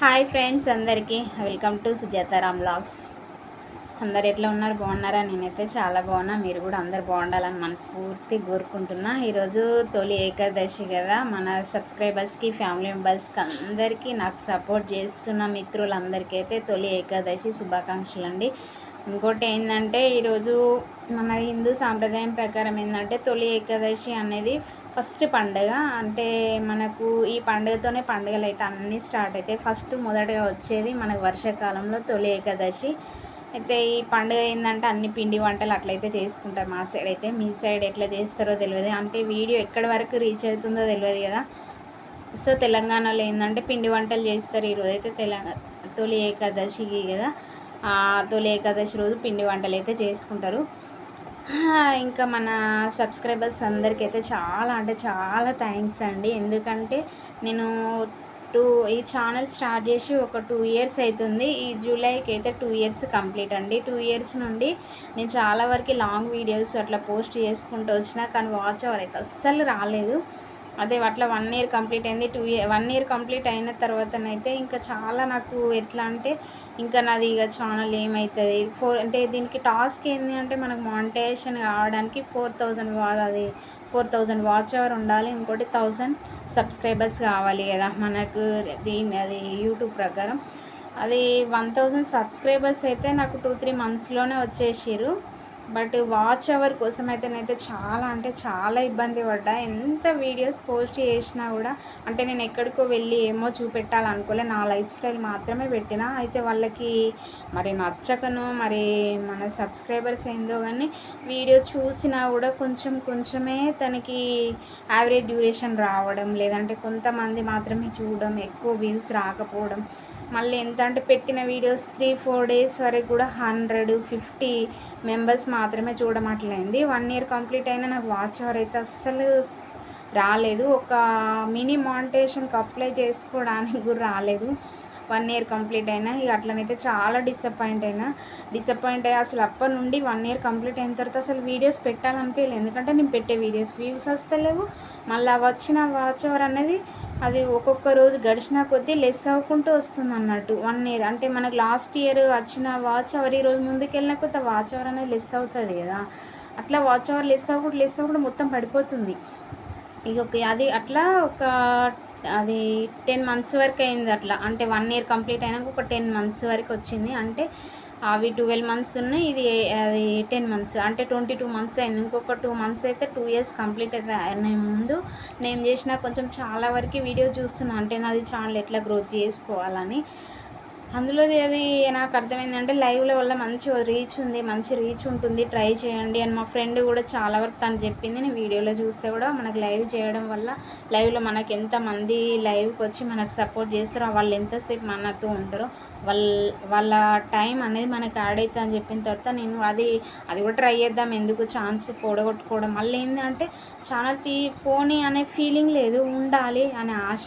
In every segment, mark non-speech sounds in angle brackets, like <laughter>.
Hi friends అందరికీ. Welcome to Sujatharam blogs అందరు ఎట్లా ఉన్నారు? బాగున్నారా? నేనైతే చాలా బాగున్నా. మీరు కూడా అందరు బాగుండాలని మనస్ఫూర్తి కోరుకుంటున్నా. ఈరోజు తొలి ఏకాదశి కదా. మన సబ్స్క్రైబర్స్కి ఫ్యామిలీ మెంబర్స్కి అందరికీ నాకు సపోర్ట్ చేస్తున్న మిత్రులందరికీ అయితే తొలి ఏకాదశి శుభాకాంక్షలు అండి ఇంకోటి ఏంటంటే ఈరోజు మన హిందూ సాంప్రదాయం ప్రకారం ఏంటంటే తొలి ఏకాదశి అనేది ఫస్ట్ పండుగ. అంటే మనకు ఈ పండుగతోనే పండుగలు అయితే అన్నీ స్టార్ట్ అవుతాయి ఫస్ట్ మొదటగా వచ్చేది మనకు వర్షాకాలంలో తొలి ఏకాదశి. అయితే ఈ పండుగ ఏంటంటే అన్ని పిండి వంటలు అట్లయితే చేసుకుంటారు మా సైడ్ అయితే. మీ సైడ్ ఎట్లా చేస్తారో తెలియదు అంటే వీడియో ఎక్కడి వరకు రీచ్ అవుతుందో తెలియదు కదా. సో తెలంగాణలో ఏంటంటే పిండి వంటలు చేస్తారు ఈరోజు అయితే తెలంగాణ తొలి ఏకాదశికి కదా. తొలి ఏకాదశి రోజు పిండి వంటలు అయితే చేసుకుంటారు. ఇంకా మన సబ్స్క్రైబర్స్ అందరికీ అయితే చాలా అంటే చాలా థ్యాంక్స్ అండి. ఎందుకంటే నేను టూ ఈ ఛానల్ స్టార్ట్ చేసి ఒక టూ ఇయర్స్ అవుతుంది ఈ జూలైకి అయితే టూ ఇయర్స్ కంప్లీట్ అండి. టూ ఇయర్స్ నుండి నేను చాలా వరకు లాంగ్ వీడియోస్ అట్లా పోస్ట్ చేసుకుంటూ వచ్చినా కానీ వాచ్ అవర్ అయితే అస్సలు రాలేదు. అదే అట్లా వన్ ఇయర్ కంప్లీట్ అయింది two year one year complete అయిన తర్వాతనైతే ఇంకా చాలా నాకు ఎట్లా అంటే ఇంకా నాది ఇక ఛానల్ ఏమవుతుంది ఫోర్ అంటే దీనికి టాస్క్ ఏంటి అంటే మనకు మానిటైజేషన్ కావడానికి ఫోర్ థౌజండ్ వా అది ఫోర్ థౌజండ్ వాచ్ అవర్ ఉండాలి ఇంకోటి థౌజండ్ సబ్స్క్రైబర్స్ కావాలి కదా మనకు దీని అది యూట్యూబ్ ప్రకారం. అది వన్ థౌజండ్ సబ్స్క్రైబర్స్ అయితే నాకు టూ త్రీ మంత్స్లోనే వచ్చేసారు బట్ వాచ్ అవర్ కోసం అయితే నేనైతే చాలా అంటే చాలా ఇబ్బంది పడ్డా. ఎంత వీడియోస్ పోస్ట్ చేసినా కూడా అంటే నేను ఎక్కడికో వెళ్ళి ఏమో చూపెట్టాలనుకోలే. నా లైఫ్ స్టైల్ మాత్రమే పెట్టిన. అయితే వాళ్ళకి మరి నచ్చకను మరి మన సబ్స్క్రైబర్స్ ఏందో కానీ వీడియో చూసినా కూడా కొంచెం కొంచెమే తనకి యావరేజ్ డ్యూరేషన్ రావడం లేదంటే కొంతమంది మాత్రమే చూడడం ఎక్కువ వ్యూస్ రాకపోవడం. మళ్ళీ ఎంత అంటే పెట్టిన వీడియోస్ త్రీ ఫోర్ డేస్ వరకు కూడా హండ్రెడ్ ఫిఫ్టీ మెంబర్స్ మాత్రమే చూడమట్లయింది వన్ ఇయర్ కంప్లీట్ అయినా నాకు వాచ్ అవర్ అయితే అస్సలు రాలేదు. ఒక మినీ మానిటేషన్కి అప్లై చేసుకోవడానికి కూడా రాలేదు. వన్ ఇయర్ కంప్లీట్ అయినా ఇక అట్లనైతే చాలా డిసప్పాయింట్ అయినా. డిసప్పాయింట్ అయ్యి అసలు అప్పటి నుండి వన్ ఇయర్ కంప్లీట్ అయిన తర్వాత అసలు వీడియోస్ పెట్టాలనిపించలేదు ఎందుకంటే నేను పెట్టే వీడియోస్ వ్యూస్ వస్తలేవు మళ్ళీ వచ్చిన వాచ్ అవర్ అనేది అది ఒక్కొక్క రోజు గడిచిన కొద్దీ లెస్ అవ్వకుంటూ వస్తుంది అన్నట్టు వన్ ఇయర్ అంటే మనకు లాస్ట్ ఇయర్ వచ్చిన వాచ్ అవర్ ఈ రోజు ముందుకు వెళ్ళిన కొత్త వాచ్ అవర్ అనేది లెస్ అవుతుంది కదా. అట్లా వాచ్ అవర్ లెస్ అవ్వకుండా లెస్ అవ్వకుండా మొత్తం పడిపోతుంది. ఇక ఒక అది అట్లా ఒక అది టెన్ మంత్స్ వరకు అయింది అట్లా. అంటే వన్ ఇయర్ కంప్లీట్ అయినాక ఒక టెన్ మంత్స్ వరకు వచ్చింది. అంటే అవి ట్వెల్వ్ మంత్స్ ఉన్నాయి ఇది అది టెన్ మంత్స్. అంటే ట్వంటీ టూ మంత్స్ అయింది. ఇంకొక టూ మంత్స్ అయితే టూ ఇయర్స్ కంప్లీట్ అయితే అయినాయి ముందు. నేను చేసిన కొంచెం చాలా వరకు వీడియో చూస్తున్నాను అంటే నాది ఛానల్ ఎట్లా గ్రోత్ చేసుకోవాలని. అందులో అది నాకు అర్థమైందంటే లైవ్ల వల్ల మంచి రీచ్ ఉంది మంచి రీచ్ ఉంటుంది. ట్రై చేయండి. అని మా ఫ్రెండ్ కూడా చాలా వరకు తను చెప్పింది. నేను వీడియోలో చూస్తే కూడా మనకు లైవ్ చేయడం వల్ల లైవ్లో మనకి ఎంతమంది లైవ్కి వచ్చి మనకు సపోర్ట్ చేస్తారో వాళ్ళు ఎంతసేపు మనతో ఉంటారో వాళ్ళ వాళ్ళ టైం అనేది మనకు యాడ్ అవుతుంది అని చెప్పిన తర్వాత నేను అది అది కూడా ట్రై చేద్దాం. ఎందుకు ఛాన్స్ పొడగొట్టుకోవడం. మళ్ళీ ఏంటంటే ఛానల్ తీ పోనీ అనే ఫీలింగ్ లేదు ఉండాలి అనే ఆశ.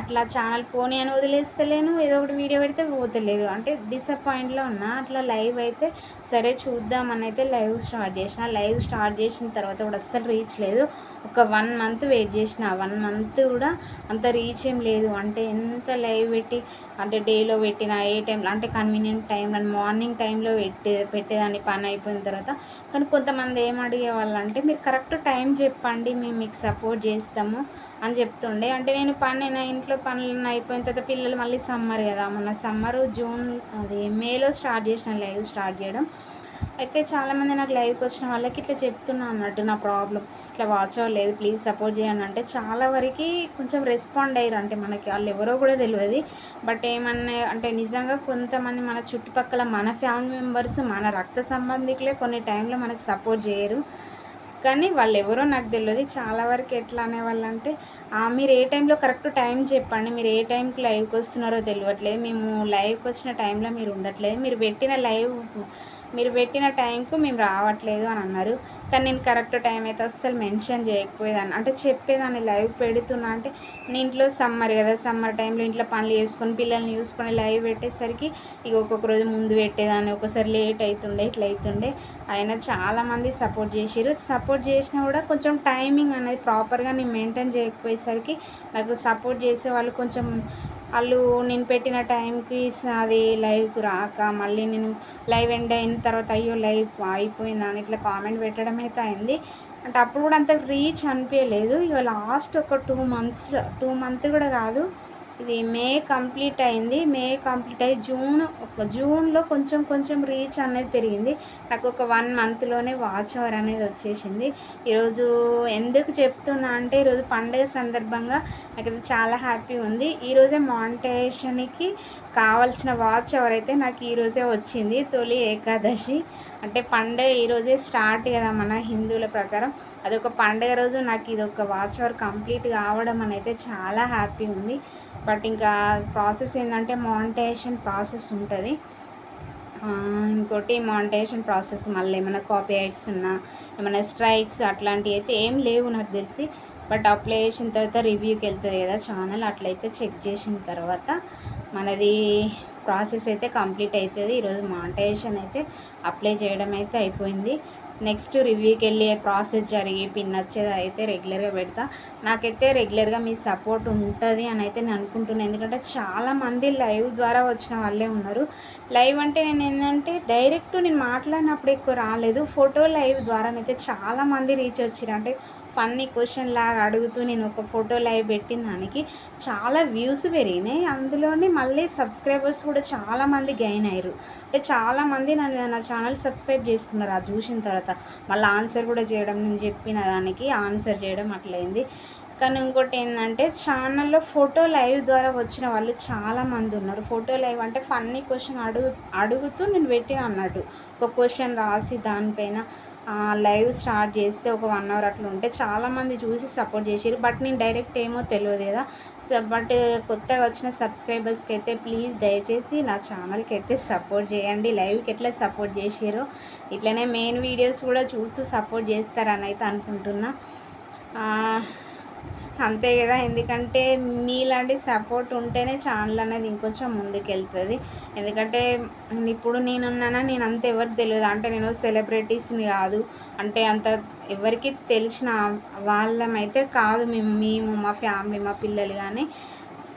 అట్లా ఛానల్ పోనీ అని వదిలేస్తలేను ఏదో ఒకటి వీడియో పెడితే పోతలేదు. అంటే డిసప్పాయింట్లో ఉన్నా అట్లా లైవ్ అయితే సరే చూద్దామని అయితే లైవ్ స్టార్ట్ చేసిన. లైవ్ స్టార్ట్ చేసిన తర్వాత కూడా అస్సలు రీచ్ లేదు. ఒక వన్ మంత్ వెయిట్ చేసిన. వన్ మంత్ కూడా అంత రీచ్ ఏం లేదు. అంటే ఎంత లైవ్ పెట్టి అంటే డేలో పెట్టిన ఏ టైంలో అంటే కన్వీనియంట్ టైంలో మార్నింగ్ టైంలో పెట్టే పెట్టేదాన్ని పని అయిపోయిన తర్వాత. కానీ కొంతమంది ఏం అడిగేవాళ్ళు అంటే మీరు కరెక్ట్ టైం చెప్పండి. మేము మీకు సపోర్ట్ చేస్తాము అని చెప్తుండే. అంటే నేను పని నా ఇంట్లో పనులు అయిపోయిన తర్వాత పిల్లలు మళ్ళీ సమ్మర్ కదా. మొన్న సమ్మర్ జూన్ అది మేలో స్టార్ట్ చేసిన లైవ్ స్టార్ట్ చేయడం. అయితే చాలామంది నాకు లైవ్కి వచ్చిన వాళ్ళకి ఇట్లా చెప్తున్నా అన్నట్టు నా ప్రాబ్లం ఇట్లా వాచ్ అవ్వలేదు ప్లీజ్ సపోర్ట్ చేయండి. అంటే చాలా వరకు కొంచెం రెస్పాండ్ అయ్యారు. అంటే మనకి వాళ్ళు ఎవరో కూడా తెలియదు. బట్ ఏమన్నా అంటే నిజంగా కొంతమంది మన చుట్టుపక్కల మన ఫ్యామిలీ మెంబర్స్ మన రక్త సంబంధికులే కొన్ని టైంలో మనకు సపోర్ట్ చేయరు. కానీ వాళ్ళు ఎవరో నాకు తెలియదు చాలా వరకు ఎట్లా అనేవాళ్ళు అంటే మీరు ఏ టైంలో కరెక్ట్ టైం చెప్పండి. మీరు ఏ టైంకి లైవ్కి వస్తున్నారో తెలియట్లేదు మేము లైవ్కి వచ్చిన టైంలో మీరు ఉండట్లేదు. మీరు పెట్టిన లైవ్ మీరు పెట్టిన టైంకు మేము రావట్లేదు అని అన్నారు. కానీ నేను కరెక్ట్ టైం అయితే అస్సలు మెన్షన్ చేయకపోయేదాన్ని. అంటే చెప్పేదాన్ని లైవ్ పెడుతున్నా అంటే నేను ఇంట్లో సమ్మర్ కదా సమ్మర్ టైంలో ఇంట్లో పనులు చేసుకొని పిల్లల్ని చూసుకొని లైవ్ పెట్టేసరికి ఇక ఒక్కొక్క రోజు ముందు పెట్టేదాన్ని. ఒకసారి లేట్ అవుతుండే ఇట్లా అవుతుండే అయినా చాలామంది సపోర్ట్ చేసారు సపోర్ట్ చేసినా కూడా కొంచెం టైమింగ్ అనేది ప్రాపర్గా నేను మెయింటైన్ చేయకపోయేసరికి నాకు సపోర్ట్ చేసే వాళ్ళు కొంచెం వాళ్ళు నేను పెట్టిన టైంకి అది లైవ్కి రాక మళ్ళీ నేను లైవ్ ఎండ్ అయిన తర్వాత అయ్యో లైవ్ అయిపోయిందని ఇట్లా కామెంట్ పెట్టడం అయితే అయింది. అంటే అప్పుడు కూడా అంత రీచ్ అనిపించలేదు ఇక లాస్ట్ ఒక టూ మంత్స్ టూ మంత్ కూడా కాదు. ఇది మే కంప్లీట్ అయింది. మే కంప్లీట్ అయ్యి జూన్ ఒక జూన్లో కొంచెం కొంచెం రీచ్ అనేది పెరిగింది. నాకు ఒక వన్ మంత్లోనే వాచ్ అవర్ అనేది వచ్చేసింది. ఈరోజు ఎందుకు చెప్తున్నా అంటే ఈరోజు పండుగ సందర్భంగా నాకు చాలా హ్యాపీ ఉంది. ఈరోజే మానిటేషన్కి కావాల్సిన వాచ్ అవర్ అయితే నాకు ఈరోజే వచ్చింది. తొలి ఏకాదశి. అంటే పండుగ ఈరోజే స్టార్ట్ కదా మన హిందువుల ప్రకారం. అదొక పండుగ రోజు నాకు ఇది ఒక వాచ్ అవర్ కంప్లీట్ కావడం అని అయితే చాలా హ్యాపీ ఉంది. బట్ ఇంకా ప్రాసెస్ ఏంటంటే మానిటైజేషన్ ప్రాసెస్ ఉంటుంది. ఇంకోటి మానిటైజేషన్ ప్రాసెస్ మళ్ళీ ఏమైనా కాపీ ఐట్స్ ఉన్నా ఏమైనా స్ట్రైక్స్ అట్లాంటివి అయితే ఏం లేవు నాకు తెలిసి. బట్ అప్లై చేసిన తర్వాత రివ్యూకి వెళ్తుంది కదా ఛానల్ అట్లయితే చెక్ చేసిన తర్వాత మనది ప్రాసెస్ అయితే కంప్లీట్ అవుతుంది. ఈరోజు మానిటైజేషన్ అయితే అప్లై చేయడం అయితే అయిపోయింది. నెక్స్ట్ రివ్యూకి వెళ్ళి ప్రాసెస్ జరిగి పిన్ వచ్చేది అయితే రెగ్యులర్గా పెడతా. నాకైతే రెగ్యులర్గా మీ సపోర్ట్ ఉంటుంది అని అయితే నేను అనుకుంటున్నాను ఎందుకంటే చాలామంది లైవ్ ద్వారా వచ్చిన వాళ్ళే ఉన్నారు. లైవ్ అంటే నేను ఏంటంటే డైరెక్ట్ నేను మాట్లాడినప్పుడు ఎక్కువ రాలేదు. ఫోటో లైవ్ ద్వారానైతే చాలామంది రీచ్ వచ్చారు అంటే ఫన్నీ క్వశ్చన్ లాగా అడుగుతూ నేను ఒక ఫోటో లైవ్ పెట్టిన దానికి చాలా వ్యూస్ పెరిగినాయి. అందులోనే మళ్ళీ సబ్స్క్రైబర్స్ కూడా చాలామంది గెయిన్ అయ్యారు. అంటే చాలామంది నన్ను నా ఛానల్ సబ్స్క్రైబ్ చేసుకున్నారు. అది చూసిన తర్వాత మళ్ళీ ఆన్సర్ కూడా చేయడం నేను చెప్పిన దానికి ఆన్సర్ చేయడం అట్లయింది. కానీ ఇంకోటి ఏంటంటే ఛానల్లో ఫోటో లైవ్ ద్వారా వచ్చిన వాళ్ళు చాలామంది ఉన్నారు. ఫోటో లైవ్ అంటే ఫన్నీ క్వశ్చన్ అడుగు అడుగుతూ నేను పెట్టిన అన్నట్టు. ఒక క్వశ్చన్ రాసి దానిపైన లైవ్ స్టార్ట్ చేస్తే ఒక వన్ అవర్ అట్లా ఉంటే చాలామంది చూసి సపోర్ట్ చేసారు బట్ నేను డైరెక్ట్ ఏమో తెలియదు కదా. బట్ కొత్తగా వచ్చిన సబ్స్క్రైబర్స్కి అయితే ప్లీజ్ దయచేసి నా ఛానల్కి అయితే సపోర్ట్ చేయండి. లైవ్కి ఎట్లా సపోర్ట్ చేసారో ఇట్లనే మెయిన్ వీడియోస్ కూడా చూస్తూ సపోర్ట్ చేస్తారని అయితే అనుకుంటున్నా. అంతే కదా ఎందుకంటే మీలాంటి సపోర్ట్ ఉంటేనే ఛానల్ అనేది ఇంకొంచెం ముందుకెళ్తుంది. ఎందుకంటే ఇప్పుడు నేనున్నానా నేను అంత ఎవరికి తెలియదు అంటే నేను సెలబ్రిటీస్ని కాదు. అంటే అంత ఎవరికి తెలిసిన వాళ్ళమైతే కాదు మేము మేము మా ఫ్యామిలీ మా పిల్లలు కానీ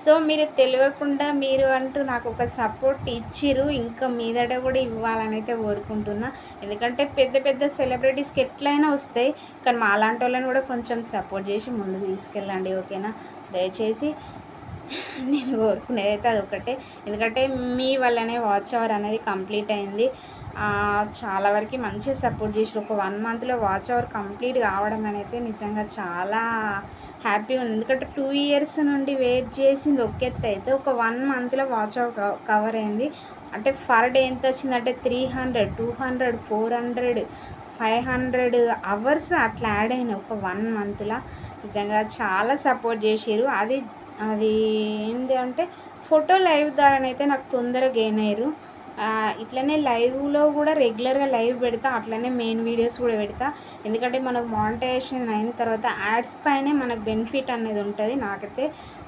సో మీరు తెలియకుండా మీరు అంటూ నాకు ఒక సపోర్ట్ ఇచ్చిరు ఇంకా మీదట కూడా ఇవ్వాలని అయితే కోరుకుంటున్నా. ఎందుకంటే పెద్ద పెద్ద సెలబ్రిటీస్కి ఎట్లయినా వస్తాయి. కానీ మా అలాంటి వాళ్ళని కూడా కొంచెం సపోర్ట్ చేసి ముందుకు తీసుకెళ్ళండి ఓకేనా? దయచేసి నేను కోరుకునేది అయితే అదొకటే ఎందుకంటే మీ వల్లనే వాచ్ అవర్ అనేది కంప్లీట్ అయింది. చాలా వరకు మంచిగా సపోర్ట్ చేసి ఒక వన్ మంత్లో వాచ్ అవర్ కంప్లీట్ కావడం అనేది నిజంగా చాలా హ్యాపీ ఉంది. ఎందుకంటే టూ ఇయర్స్ నుండి వెయిట్ చేసింది ఒకెత్త అయితే ఒక వన్ మంత్లో వాచ్ అవర్ కవర్ అయింది. అంటే ఫర్ డే ఎంత వచ్చిందంటే three hundred two hundred four hundred five hundred hours అట్లా యాడ్ అయినాయి ఒక వన్ మంత్లో నిజంగా చాలా సపోర్ట్ చేసారు అది అది ఏంటి అంటే ఫోటో లైవ్ ద్వారానైతే నాకు తొందరగా గెయిన్ అయ్యారు ఇట్లనే లైవ్లో కూడా రెగ్యులర్గా లైవ్ పెడతా అట్లనే మెయిన్ వీడియోస్ కూడా పెడతా. ఎందుకంటే మనకు మానిటైజేషన్ అయిన తర్వాత యాడ్స్ పైనే మనకు బెనిఫిట్ అనేది ఉంటుంది నాకైతే.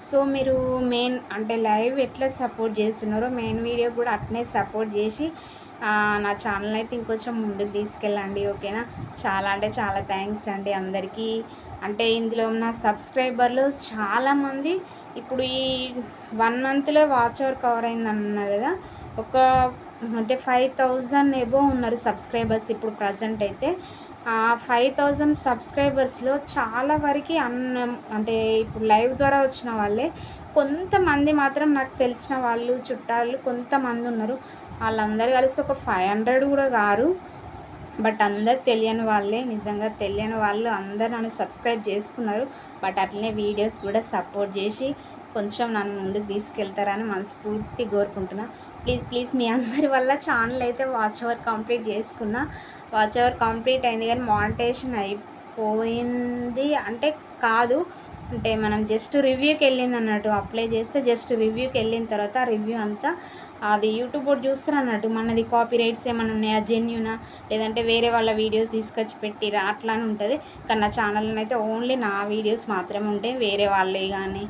సో మీరు మెయిన్ అంటే లైవ్ ఎట్లా సపోర్ట్ చేస్తున్నారో మెయిన్ వీడియో కూడా అట్నే సపోర్ట్ చేసి నా ఛానల్ అయితే ఇంకొంచెం ముందుకు తీసుకెళ్ళండి ఓకేనా? చాలా అంటే చాలా థ్యాంక్స్ అండి అందరికీ. అంటే ఇందులో ఉన్న సబ్స్క్రైబర్లు చాలామంది ఇప్పుడు ఈ వన్ మంత్లో వాచ్ అవర్ కవర్ అయింది కదా. ఒక అంటే ఫైవ్ థౌజండ్ ఎబో ఉన్నారు సబ్స్క్రైబర్స్ ఇప్పుడు ప్రజెంట్ అయితే. ఫైవ్ థౌజండ్ సబ్స్క్రైబర్స్లో చాలా వరకు అన్న అంటే ఇప్పుడు లైవ్ ద్వారా వచ్చిన వాళ్ళే కొంతమంది మాత్రం నాకు తెలిసిన వాళ్ళు చుట్టాలు కొంతమంది ఉన్నారు. వాళ్ళందరూ కలిసి ఒక ఫైవ్ హండ్రెడ్ కూడా కారు. బట్ అందరు తెలియని వాళ్ళే నిజంగా తెలియని వాళ్ళు అందరు నన్ను సబ్స్క్రైబ్ చేసుకున్నారు. బట్ అట్లనే వీడియోస్ కూడా సపోర్ట్ చేసి కొంచెం నన్ను ముందుకు తీసుకెళ్తారని మనస్ఫూర్తి కోరుకుంటున్నాను ప్లీజ్ ప్లీజ్ మీ అందరి వల్ల ఛానల్ అయితే వాచ్ అవర్ కంప్లీట్ చేసుకున్నా. వాచ్ అవర్ కంప్లీట్ అయింది కానీ మానిటేషన్ అయిపోయింది. అంటే కాదు అంటే మనం జస్ట్ రివ్యూకి వెళ్ళింది అన్నట్టు అప్లై చేస్తే జస్ట్ రివ్యూకి వెళ్ళిన తర్వాత రివ్యూ అంతా అది యూట్యూబ్ కూడా చూస్తారు అన్నట్టు. మనది కాపీ రైట్స్ ఏమైనా ఉన్నాయా? జెన్యునా లేదంటే వేరే వాళ్ళ వీడియోస్ తీసుకొచ్చి పెట్టిరా? అట్లా అని ఉంటుంది. కానీ నా ఛానల్లో అయితే ఓన్లీ నా వీడియోస్ మాత్రమే ఉంటాయి. వేరే వాళ్ళే కానీ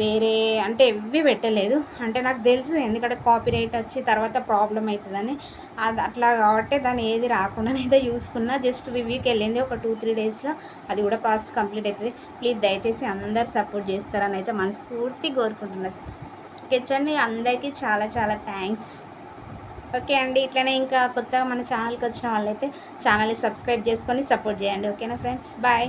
వేరే అంటే ఇవి పెట్టలేదు. అంటే నాకు తెలుసు ఎందుకంటే కాపీ రైట్ వచ్చి తర్వాత ప్రాబ్లం అవుతుందని అది అట్లా కాబట్టి దాన్ని ఏది రాకుండానైతే <laughs> చూసుకున్నా జస్ట్ రివ్యూకి వెళ్ళింది ఒక టూ త్రీ డేస్లో అది కూడా ప్రాసెస్ కంప్లీట్ అవుతుంది ప్లీజ్ దయచేసి అందరు సపోర్ట్ చేస్తారని అయితే మనస్ఫూర్తి కోరుకుంటున్నది కిచెన్ని అందరికీ చాలా చాలా థ్యాంక్స్ ఓకే అండి ఇట్లనే ఇంకా కొత్తగా మన ఛానల్కి వచ్చిన వాళ్ళైతే ఛానల్ని సబ్స్క్రైబ్ చేసుకొని సపోర్ట్ చేయండి. ఓకేనా ఫ్రెండ్స్ బాయ్